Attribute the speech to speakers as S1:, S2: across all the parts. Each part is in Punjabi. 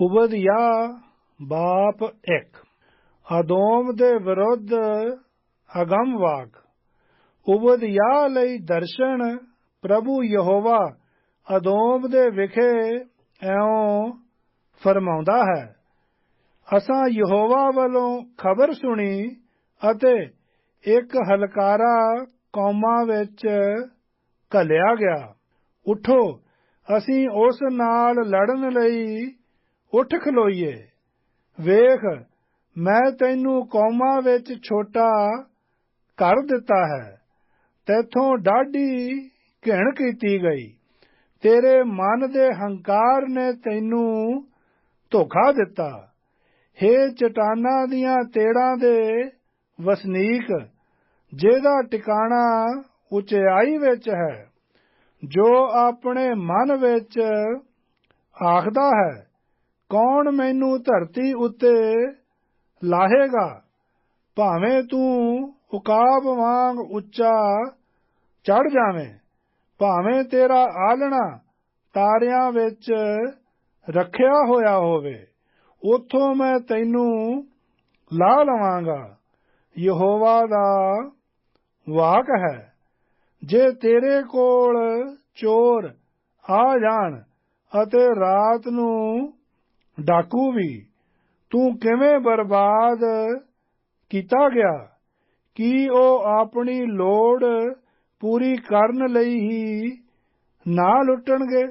S1: ਉਬਦਿਆ ਬਾਪ 1 ਅਦੋਮ ਦੇ ਵਿਰੁੱਧ ਅਗੰਮ ਵਾਕ। ਉਬਦਿਆ ਲਈ ਦਰਸ਼ਨ ਪ੍ਰਭੂ ਯਹੋਵਾ ਅਦੋਮ ਦੇ ਵਿਖੇ ਐਉਂ ਫਰਮਾਉਂਦਾ ਹੈ। ਅਸਾਂ ਯਹੋਵਾ ਵੱਲੋਂ ਖਬਰ ਸੁਣੀ ਅਤੇ ਇੱਕ ਹਲਕਾਰਾ ਕੌਮਾਂ ਵਿੱਚ ਘਲਿਆ ਗਿਆ। ਉਠੋ, ਅਸੀਂ ਉਸ ਨਾਲ ਲੜਨ ਲਈ ਉੱਠ ਖਲੋਈਏ। ਵੇਖ, ਮੈਂ ਤੈਨੂੰ ਕੌਮਾਂ ਵਿੱਚ ਛੋਟਾ ਕਰ ਦਿੱਤਾ ਹੈ। ਤੇਥੋਂ ਡਾਢੀ ਘਿਣ ਕੀਤੀ ਗਈ। ਤੇਰੇ ਮਨ ਦੇ ਹੰਕਾਰ ਨੇ ਤੈਨੂੰ ਧੋਖਾ ਦਿੱਤਾ। ਹੇ ਚਟਾਨਾਂ ਦੀਆਂ ਤੇੜਾਂ ਦੇ ਵਸਨੀਕ, ਜਿਹਦਾ ਟਿਕਾਣਾ ਉਚਾਈ ਵਿੱਚ ਹੈ, ਜੋ ਆਪਣੇ ਮਨ ਵਿੱਚ ਆਖਦਾ ਹੈ ਕੌਣ ਮੈਨੂੰ ਧਰਤੀ ਉੱਤੇ ਲਾਹੇਗਾ? ਭਾਵੇਂ ਤੂੰ ਉਕਾਬ ਵਾਂਗ ਉੱਚਾ ਚੜ ਜਾਵੇਂ, ਭਾਵੇਂ ਤੇਰਾ ਆਲਣਾ ਤਾਰਿਆਂ ਵਿੱਚ ਰੱਖਿਆ ਹੋਇਆ ਹੋਵੇ, ਉਥੋਂ ਮੈਂ ਤੈਨੂੰ ਲਾ ਲਵਾਂਗਾ। ਯਹੋਵਾ ਦਾ ਵਾਕ ਹੈ, ਜੇ ਤੇਰੇ ਕੋਲ ਚੋਰ ਆ ਜਾਣ ਅਤੇ ਰਾਤ ਨੂੰ ਡਾਕੂ ਵੀ, ਤੂੰ ਕਿਵੇਂ ਬਰਬਾਦ ਕੀਤਾ ਗਿਆ? ਕੀ ਉਹ ਆਪਣੀ ਲੋੜ ਪੂਰੀ ਕਰਨ ਲਈ ਹੀ ਨਾ ਲੁੱਟਣਗੇ?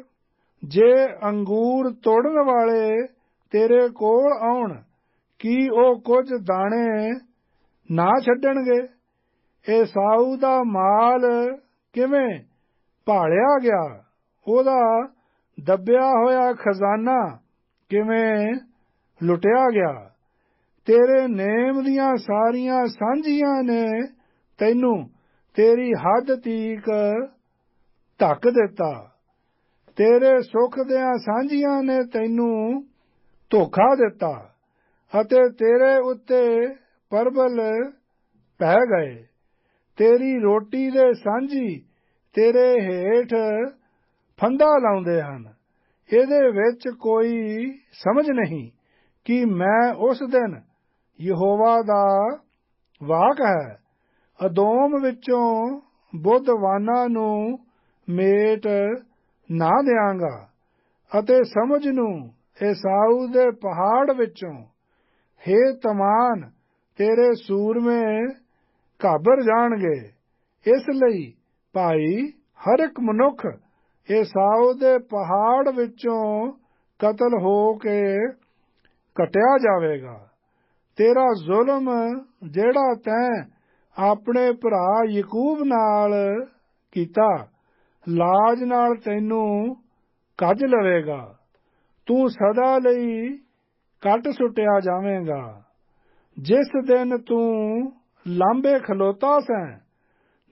S1: ਜੇ ਅੰਗੂਰ ਤੋੜਨ ਵਾਲੇ ਤੇਰੇ ਕੋਲ ਆਉਣ, ਕੀ ਉਹ ਕੁਝ ਦਾਣੇ ਨਾ ਛੱਡਣਗੇ? ਇਹ ਸਾਊ ਦਾ ਮਾਲ ਕਿਵੇਂ ਭਾਲਿਆ ਗਿਆ? ਉਹਦਾ ਦੱਬਿਆ ਹੋਇਆ ਖਜ਼ਾਨਾ ਕਿਵੇਂ ਲੁੱਟਿਆ ਗਿਆ? ਤੇਰੇ ਨੇਮ ਦੀਆਂ ਸਾਰੀਆਂ ਸਾਂਝੀਆਂ ਨੇ ਤੈਨੂੰ। ਤੇਰੀ ਹੱਦ ਤੀਕ ਧੱਕ ਦਿੱਤਾ। ਤੇਰੇ ਸੁਖ ਦੀਆਂ ਸਾਂਝੀਆਂ ਨੇ ਤੈਨੂੰ ਧੋਖਾ ਦਿੱਤਾ ਅਤੇ ਤੇਰੇ ਉੱਤੇ ਪਰਬਲ ਪੈ ਗਏ। ਤੇਰੀ ਰੋਟੀ ਦੇ ਸਾਂਝੀ ਤੇਰੇ ਹੇਠ ਫੰਦਾ ਲਾਉਂਦੇ ਹਨ। ਇਹਦੇ ਵਿੱਚ ਕੋਈ ਸਮਝ ਨਹੀਂ ਕਿ ਮੈਂ ਉਸ ਦਿਨ ਯਹੋਵਾ ਦਾ ਵਾਕ ਹੈ। ਅਦੋਮ ਵਿੱਚੋਂ ਬੁੱਧਵਾਨਾਂ ਨੂੰ ਮੇਟ ਨਾ ਦੇਵਾਂਗਾ ਅਤੇ ਸਮਝ ਨੂੰ ਏਸਾਊ ਦੇ ਪਹਾੜ ਵਿੱਚੋਂ, ਹੇ ਤਮਾਨ, ਤੇਰੇ ਸੂਰਮੇ ਘਾਬਰ ਜਾਣਗੇ। ਇਸ ਲਈ ਭਾਈ ਹਰ ਇੱਕ ਮਨੁੱਖ ਏਸਾਊ ਦੇ ਪਹਾੜ ਵਿੱਚੋਂ ਕਤਲ ਹੋ ਕੇ ਕਟਿਆ ਜਾਵੇਗਾ। ਤੇਰਾ ਜ਼ੁਲਮ ਜਿਹੜਾ ਤੈਂ ਆਪਣੇ ਭਰਾ ਯਕੂਬ ਨਾਲ ਕੀਤਾ, ਲਾਜ ਨਾਲ ਤੈਨੂੰ ਕੱਜ ਲਵੇਗਾ। ਤੂੰ ਸਦਾ ਲਈ ਕੱਟ ਸੁਟਿਆ ਜਾਵੇਂਗਾ। ਜਿਸ ਦਿਨ ਤੂੰ ਲਾਂਬੇ ਖਲੋਤਾ ਸੈਂ,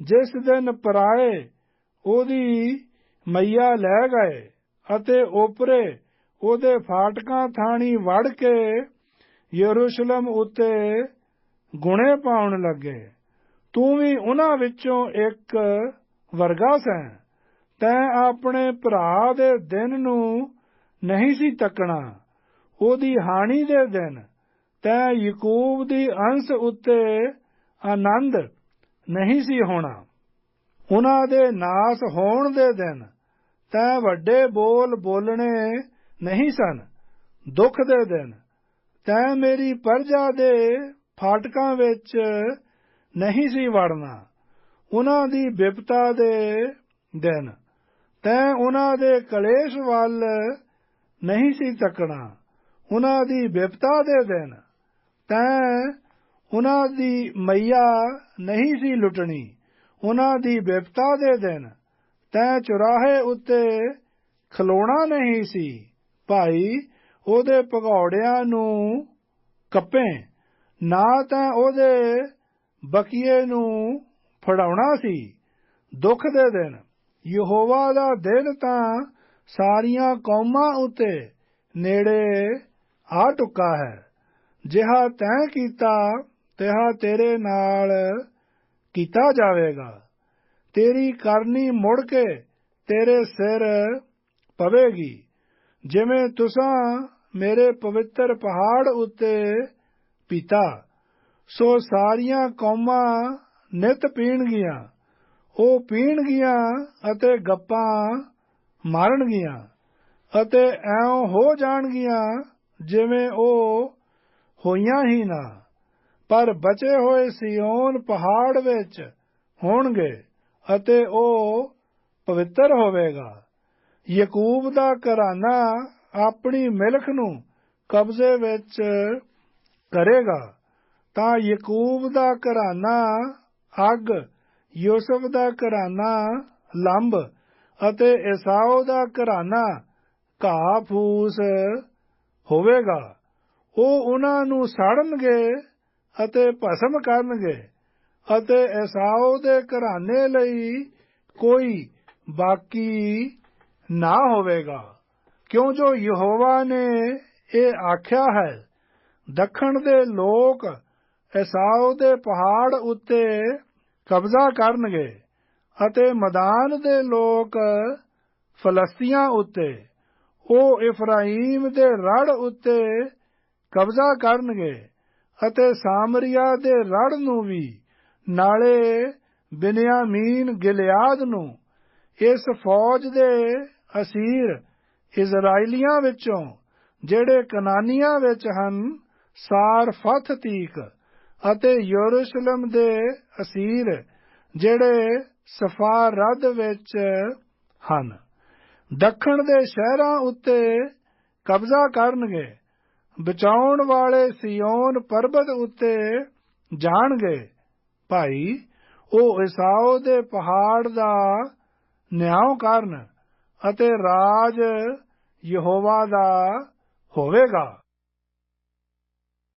S1: ਜਿਸ ਦਿਨ ਪਰਾਏ ਉਹਦੀ ਮਈਆ ਲੈ ਗਏ ਅਤੇ ਓਪਰੇ ਉਹਦੇ ਫਾਟਕਾਂ ਥਾਣੀ ਵੜ ਕੇ ਯਰੂਸ਼ਲਮ ਉਤੇ ਗੁਣੇ ਪਾਉਣ ਲੱਗੇ। ਤੂੰ ਵੀ ਉਹਨਾਂ ਵਿੱਚੋਂ ਇੱਕ ਵਰਗਾ ਸੈਂ। ਤੈਂ ਆਪਣੇ ਭਰਾ ਦੇ ਦਿਨ ਨੂੰ ਨਹੀਂ ਸੀ ਤੱਕਣਾ। ਉਹਦੀ ਹਾਨੀ ਦੇ ਦਿਨ। ਤੈਂ ਯਕੂਬ ਦੀ ਅੰਸ਼ ਉੱਤੇ ਆਨੰਦ ਨਹੀਂ ਸੀ ਹੋਣਾ। ਉਹਨਾਂ ਦੇ ਨਾਸ ਹੋਣ ਦੇ ਦਿਨ ਤੈ ਵੱਡੇ ਬੋਲ ਬੋਲਣੇ ਨਹੀਂ ਸਨ, ਦੁੱਖ ਦੇ ਦਿਨ। ਤੈ ਮੇਰੀ ਪਰਜਾ ਦੇ ਫਾਟਕਾਂ ਵਿੱਚ ਨਹੀਂ ਸੀ ਵੜਨਾ, ਉਹਨਾਂ ਦੀ ਵਿਪਤਾ ਦੇ ਦਿਨ। ਤੈ ਉਹਨਾਂ ਦੇ ਕਲੇਸ਼ ਵੱਲ ਨਹੀਂ ਸੀ ਤੱਕਣਾ, ਉਹਨਾਂ ਦੀ ਵਿਪਤਾ ਦੇ ਦਿਨ। ਤੈ ਉਹਨਾਂ ਦੀ ਮਈਆ ਨਹੀਂ ਸੀ ਲੁੱਟਣੀ, ਉਹਨਾਂ ਦੀ ਵਿਪਤਾ ਦੇ ਦਿਨ। ਤੈ ਚੁਰਾਹੇ ਉੱਤੇ ਖਲੋਣਾ ਨਹੀਂ ਸੀ। ਭਾਈ, ਉਹਦੇ ਭਗੌੜਿਆਂ ਨੂੰ ਕੱਪੇ, ਨਾ ਤਾਂ ਉਹਦੇ ਬਕੀਏ ਨੂੰ ਫੜਾਉਣਾ ਸੀ। ਦੁੱਖ ਦੇ ਦਿਨ, ਯਹੋਵਾ ਦਾ ਦਿਨ ਤਾਂ ਸਾਰੀਆਂ ਕੌਮਾਂ ਉਤੇ ਨੇੜੇ ਆ ਟੁੱਕਾ ਹੈ। ਜਿਹਾ ਤੈਂ ਕੀਤਾ, ਤਿਹਾ ਤੇਰੇ ਨਾਲ ਕੀਤਾ ਜਾਵੇਗਾ। ਤੇਰੀ ਕਰਨੀ ਮੁੜ ਕੇ ਤੇਰੇ ਸਿਰ ਪਵੇਗੀ। ਜਿਵੇਂ ਤੁਸਾਂ ਮੇਰੇ ਪਵਿੱਤਰ ਪਹਾੜ ਉੱਤੇ ਪੀਤਾ, ਸੋ ਸਾਰੀਆਂ ਕੌਮਾਂ ਨਿਤ ਪੀਣਗੀਆਂ। ਉਹ ਪੀਣਗੀਆਂ ਅਤੇ ਗੱਪਾਂ ਮਾਰਨਗੀਆਂ ਅਤੇ ਐਉਂ ਹੋ ਜਾਣਗੀਆਂ ਜਿਵੇਂ ਉਹ ਹੋਈਆਂ ਹੀ ਨਾ। ਪਰ ਬਚੇ ਹੋਏ ਸਿਓਨ ਪਹਾੜ ਵਿੱਚ ਹੋਣਗੇ। ਅਤੇ ਉਹ ਪਵਿੱਤਰ ਹੋਵੇਗਾ। ਯਾਕੂਬ ਦਾ ਘਰਾਨਾ ਆਪਣੀ ਮਿਲਖ ਨੂੰ ਕਬਜ਼ੇ ਵਿੱਚ ਕਰੇਗਾ। ਤਾਂ ਯਾਕੂਬ ਦਾ ਘਰਾਨਾ ਅੱਗ, ਯੂਸਫ ਦਾ ਘਰਾਨਾ ਲੰਬ ਅਤੇ ਈਸਾਓ ਦਾ ਘਰਾਨਾ ਘਾਹ ਫੂਸ ਹੋਵੇਗਾ। ਉਹ ਉਹਨਾਂ ਨੂੰ ਸਾੜਨਗੇ ਅਤੇ ਭਸਮ ਕਰਨਗੇ। ਅਤੇ ਈਸਾਓ ਦੇ ਘਰਾਨੇ ਲਈ ਕੋਈ ਬਾਕੀ ਨਾ ਹੋਵੇਗਾ। ਕਿਉਂ ਜੋ ਯਹੋਵਾ ਨੇ ਇਹ ਆਖਿਆ ਹੈ, ਦੱਖਣ ਦੇ ਲੋਕ ਈਸਾਓ ਦੇ ਪਹਾੜ ਉੱਤੇ ਕਬਜ਼ਾ ਕਰਨਗੇ ਅਤੇ ਮੈਦਾਨ ਦੇ ਲੋਕ ਫਲਸਤੀਆਂ ਉੱਤੇ, ਉਹ ਇਫਰਾਈਮ ਦੇ ਰੜ ਉੱਤੇ ਕਬਜ਼ਾ ਕਰਨਗੇ ਅਤੇ ਸਾਮਰੀਆ ਦੇ ਰੜ ਨੂੰ ਵੀ ਨਾਲੇ ਬਿਨਿਆਮੀਨ ਗਿਲਿਆਦ ਨੂੰ ਇਸ ਫੌਜ ਦੇ ਅਸੀਰ ਇਜ਼ਰਾਈਲੀਆਂ ਵਿੱਚੋਂ, ਜਿਹੜੇ ਕਨਾਨੀਆਂ ਵਿੱਚ ਹਨ, ਸਾਰ ਫਥ ਤੀਕ ਅਤੇ ਯਰੂਸ਼ਲਮ ਦੇ ਅਸੀਰ, ਜਿਹੜੇ ਸਫਾਰਦ ਵਿੱਚ ਹਨ। ਦੱਖਣ ਦੇ ਸ਼ਹਿਰਾਂ ਉੱਤੇ ਕਬਜ਼ਾ ਕਰਨਗੇ, ਬਚਾਉਣ ਵਾਲੇ ਸਿਯੋਨ ਪਰਬਤ ਉੱਤੇ ਜਾਣਗੇ। ਭਾਈ ਉਹ ਇਸਾਓ ਦੇ ਪਹਾੜ ਦਾ ਨਿਆਂ ਕਰਨ ਅਤੇ ਰਾਜ ਯਹੋਵਾ ਦਾ ਹੋਵੇਗਾ।